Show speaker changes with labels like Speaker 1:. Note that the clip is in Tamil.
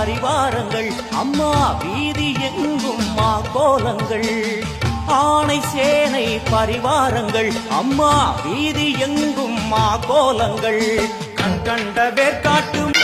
Speaker 1: பரிவாரங்கள் அம்மா வீதி எங்கும் மா கோலங்கள் ஆணை சேனை பரிவாரங்கள் அம்மா வீதி எங்கும் மா கோலங்கள் கண்கண்ட வேற்காட்டும்